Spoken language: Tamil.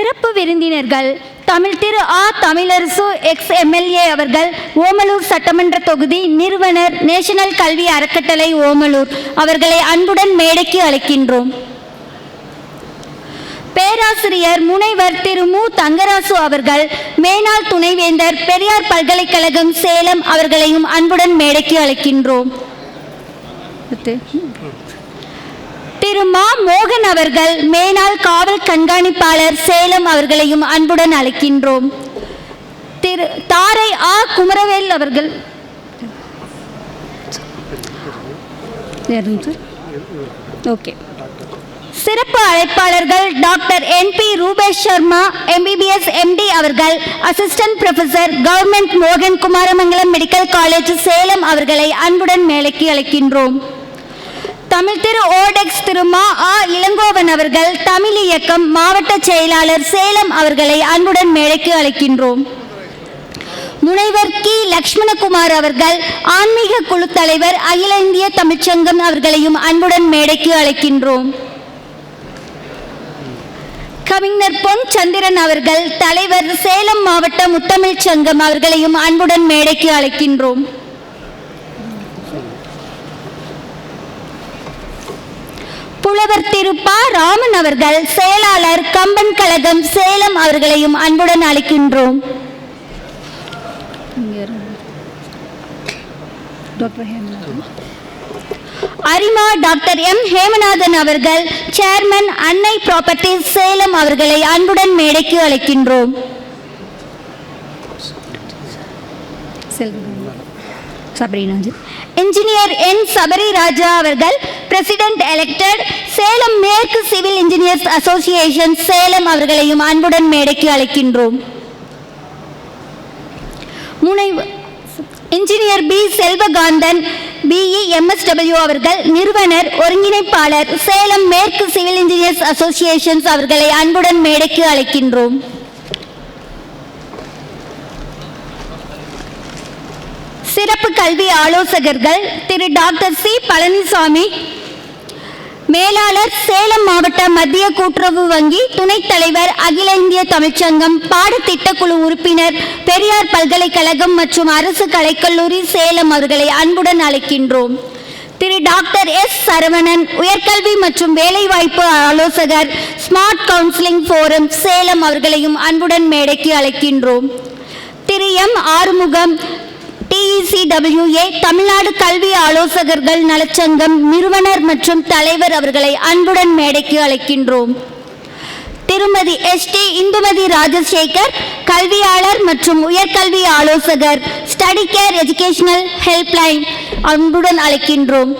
சிறப்பு விருந்தினர்கள் Tamil Thiru A Tamilarasu ex MLA அவர்கள் ஓமலூர் சட்டமன்ற தொகுதி நிறுவனர் நேஷனல் கல்வி அறக்கட்டளை ஓமலூர் அவர்களை அன்புடன் மேடைக்கு அழைக்கின்றோம். பேராசிரியர் முனைவர் திரு மு. தங்கராசு அவர்கள் மேனாள் துணைவேந்தர் பெரியார் பல்கலைக்கழகம் சேலம் அவர்களையும் அன்புடன் மேடைக்கு அழைக்கின்றோம். திரு மா மோகன் அவர்கள் மேனாள் காவல் கண்காணிப்பாளர் சேலம் அவர்களையும் அன்புடன் அழைக்கின்றோம். திரு தாரை ஆ குமரவேல் அவர்கள். ஓகே. சிறப்பு அழைப்பாளர்கள் doctor N P Rupesh Sharma MBBS MD அவர்கள் அசிஸ்டன்ட் ப்ரொஃபசர் கவர்மெண்ட் மோகன் குமாரமங்கலம் மெடிக்கல் காலேஜ் சேலம் அவர்களை அன்புடன் மேலைக்கு அழைக்கின்றோம். தமிழ் திரு ஓடெக்ஸ் திரு மா ஆ இளங்கோவன் அவர்கள் தமிழ் இயக்கம் மாவட்ட செயலாளர் சேலம் அவர்களை அன்புடன் மேடைக்கு அழைக்கின்றோம். முனைவர் கி. லக்ஷ்மணகுமார் அவர்கள் ஆன்மீக குழு தலைவர் அகில இந்திய தமிழ்ச்சங்கம் அவர்களையும் அன்புடன் மேடைக்கு அழைக்கின்றோம். கவிஞர் பொன் சந்திரன் அவர்கள் தலைவர் சேலம் மாவட்ட முத்தமிழ்ச்சங்கம் அவர்களையும் அன்புடன் மேடைக்கு அழைக்கின்றோம். புலவர் திருப்பா ராமன் அவர்கள் செயலாளர் கம்பன் கழகம் சேலம் அவர்களையும் அன்புடன் அழைக்கின்றோம். அரிமா டாக்டர் எம். ஹேமநாதன் அவர்கள் சேர்மன் அன்னை ப்ராப்பர்ட்டிஸ் சேலம் அவர்களை அன்புடன் மேடைக்கு அழைக்கின்றோம். இன்ஜினியர் என் சபரி ராஜா அவர்கள் பிரசிடென்ட் எலெக்டட் சேலம் மேற்கு சிவில் இன்ஜினியர்ஸ் அசோசியேஷன் சேலம் அவர்களையும் அன்புடன் மேடைக்கு அழைக்கின்றோம். முனைவு engineer P Selvakanthan BE MSW அவர்கள் நிறுவனர் ஒருங்கிணைப்பாளர் சேலம் மேற்கு சிவில் இன்ஜினியர்ஸ் அசோசியேஷன்ஸ் அவர்களை அன்புடன் மேடைக்கு அழைக்கின்றோம். சிறப்பு கல்வி ஆலோசகர்கள் திரு டாக்டர் சி. பழனிசாமி மேலாளர் சேலம் மாவட்ட மத்திய கூட்டுறவு வங்கி துணைத் தலைவர் அகில இந்திய தமிழ்ச்சங்கம் பாடத்திட்டக்குழு உறுப்பினர் பெரியார் பல்கலைக்கழகம் மற்றும் அரசு கலைக்கல்லூரி சேலம் அவர்களை அன்புடன் அழைக்கின்றோம். திரு டாக்டர் எஸ். சரவணன் உயர்கல்வி மற்றும் வேலைவாய்ப்பு ஆலோசகர் ஸ்மார்ட் கவுன்சிலிங் ஃபோரம் சேலம் அவர்களையும் அன்புடன் மேடைக்கு அழைக்கின்றோம். திரு எம். ஆறுமுகம் டிஇசிடபிள்யூஏ தமிழ்நாடு கல்வி ஆலோசகர்கள் நலச்சங்கம் நிறுவனர் மற்றும் தலைவர் அவர்களை அன்புடன் மேடைக்கு அழைக்கின்றோம். திருமதி எஸ் டி இந்துமதி ராஜசேகர் கல்வியாளர் மற்றும் உயர்கல்வி ஆலோசகர் ஸ்டடி கேர் எஜுகேஷனல் ஹெல்ப்லைன் அன்புடன் அழைக்கின்றோம்.